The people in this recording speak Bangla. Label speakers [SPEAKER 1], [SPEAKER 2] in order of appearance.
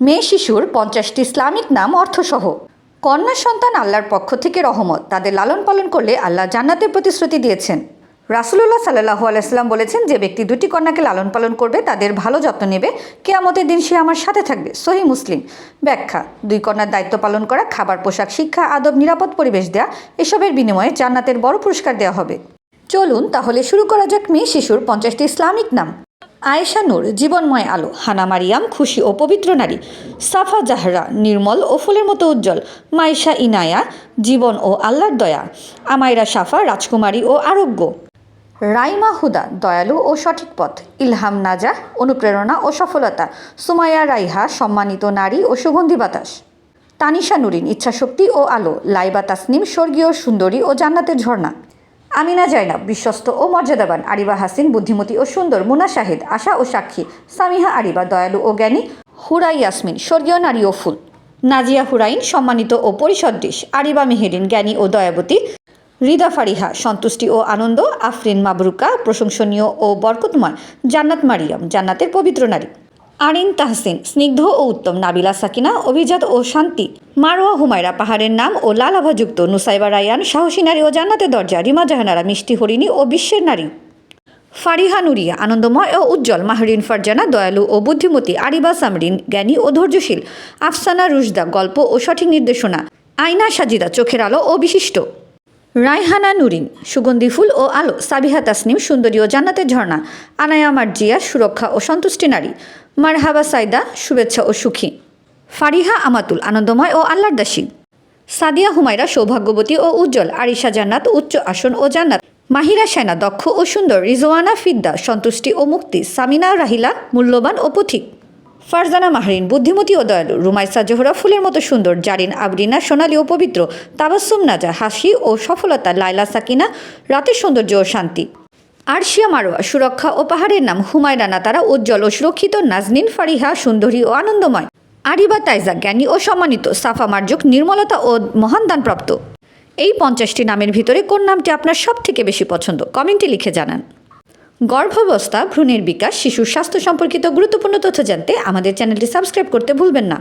[SPEAKER 1] মেয়ে শিশুর পঞ্চাশটি ইসলামিক নাম, অর্থসহ। কন্যা সন্তান আল্লাহর পক্ষ থেকে রহমত। তাদের লালন পালন করলে আল্লাহ জান্নাতের প্রতিশ্রুতি দিয়েছেন। রাসুলুল্লাহ সাল্লাহু আলাইসাল্লাম বলেছেন, যে ব্যক্তি দুটি কন্যাকে লালন পালন করবে, তাদের ভালো যত্ন নেবে। কেয়ামতের দিন সে আমার সাথে থাকবে। সহি মুসলিম। ব্যাখ্যা, দুই কন্যার দায়িত্ব পালন করা, খাবার, পোশাক, শিক্ষা, আদব, নিরাপদ পরিবেশ দেওয়া এসবের বিনিময়ে জান্নাতের বড় পুরস্কার দেওয়া হবে। চলুন তাহলে শুরু করা যাক মেয়ে শিশুর পঞ্চাশটি ইসলামিক নাম। আয়েশা নূর, জীবনময় আলো, হানা মারিয়াম, খুশি ও পবিত্র নারী, সাফা জাহরা, নির্মল ও ফুলের মতো উজ্জ্বল, মাইশা ইনায়া, জীবন ও আল্লাহর দয়া, আমায়রা সাফা, রাজকুমারী ও আরোগ্য। রাইমা হুদা, দয়ালু ও সঠিক পথ, ইলহাম নাজা অনুপ্রেরণা ও সফলতা সুমায়া রাইহা, সম্মানিত নারী ও সুগন্ধি বাতাস। তানিশা নুরিন, ইচ্ছাশক্তি ও আলো, লাইবা তাসনিম, স্বর্গীয় সুন্দরী ও জান্নাতের ঝর্ণা। আমিনা জয়নাব বিশ্বস্ত ও মর্যাদাবান আরিবা হাসিন, বুদ্ধিমতী ও সুন্দর মুনা শাহেদ, আশা ও সাক্ষী, সামিহা আরিবা, দয়ালু ও জ্ঞানী হুরাই ইয়াসমিন, স্বর্গীয় নারী ও ফুল। নাজিয়া হুরাইন, সম্মানিত ও পরিসদৃশ আরিবা মেহেরিন, জ্ঞানী ও দয়াবতী, রিদা ফারিহা, সন্তুষ্টি ও আনন্দ, আফরিন মাবরুকা, প্রশংসনীয় ও বরকতময়, জান্নাত মারিয়াম, জান্নাতের পবিত্র নারী। আরিন তাহসিন, স্নিগ্ধ ও উত্তম, নাবিলা সাকিনা, অভিজাত ও শান্তি। মারোয়া হুমায়রা পাহাড়ের নাম ও লালাভাযুক্ত নুসাইবা রায়ান, সাহসী নারী ও জান্নাতের দরজা, রিমা জাহানারা, মিষ্টি হরিণী ও বিশ্বের নারী। ফারিহা নুরিয়া, আনন্দময় ও উজ্জ্বল, মাহরিন ফারজানা, দয়ালু ও বুদ্ধিমতী, আরিবা সামরিন, জ্ঞানী ও ধৈর্যশীল। আফসানা রুশদা, গল্প ও সঠিক নির্দেশনা। আয়না সাজিদা, চোখের আলো ও বিশিষ্ট। রায়হানা নুরিন, সুগন্ধি ফুল ও আলো, সাবিহা তাসনিম, সুন্দরী ও জান্নাতের ঝর্ণা। আনায়া মার্জিয়া সুরক্ষা ও সন্তুষ্টি নারী। মারহাবা সাইদা, শুভেচ্ছা ও সুখী। ফারিহা আমাতুল, আনন্দময় ও আল্লাহর দাসী। সাদিয়া হুমায়রা, সৌভাগ্যবতী ও উজ্জ্বল। আরিশা জান্নাত, উচ্চ আসন ও জান্নাত। মাহিরা সেনা দক্ষ ও সুন্দর। রিজওয়ানা ফিদ্দা, সন্তুষ্টি ও মুক্তি। সামিনা রাহিলা, মূল্যবান ও পথিক। ফারজানা মাহরিন, বুদ্ধিমতী ও দয়ালু। রুমাইসা জোহরা, ফুলের মতো সুন্দর। জারিন আবরিনা, সোনালী ও পবিত্র। তাবাসুম নাজা, হাসি ও সফলতা। লাইলা সাকিনা, রাতের সৌন্দর্য ও শান্তি। আরশিয়া মারোয়া সুরক্ষা ও পাহাড়ের নাম হুমায়রা নাতারা উজ্জ্বল ও সুরক্ষিত নাজনিন, ফারিহা, সুন্দরী ও আনন্দময়। আরিবা তাইজা, জ্ঞানী ও সম্মানিত, সাফা মার্জুক, নির্মলতা ও মহান দানপ্রাপ্ত। এই পঞ্চাশটি নামের ভিতরে কোন নামটি আপনার সব থেকে বেশি পছন্দ? কমেন্টে লিখে জানান। গর্ভাবস্থা, ভ্রূণের বিকাশ, শিশুর স্বাস্থ্য সম্পর্কিত গুরুত্বপূর্ণ তথ্য জানতে আমাদের চ্যানেলটি সাবস্ক্রাইব করতে ভুলবেন না।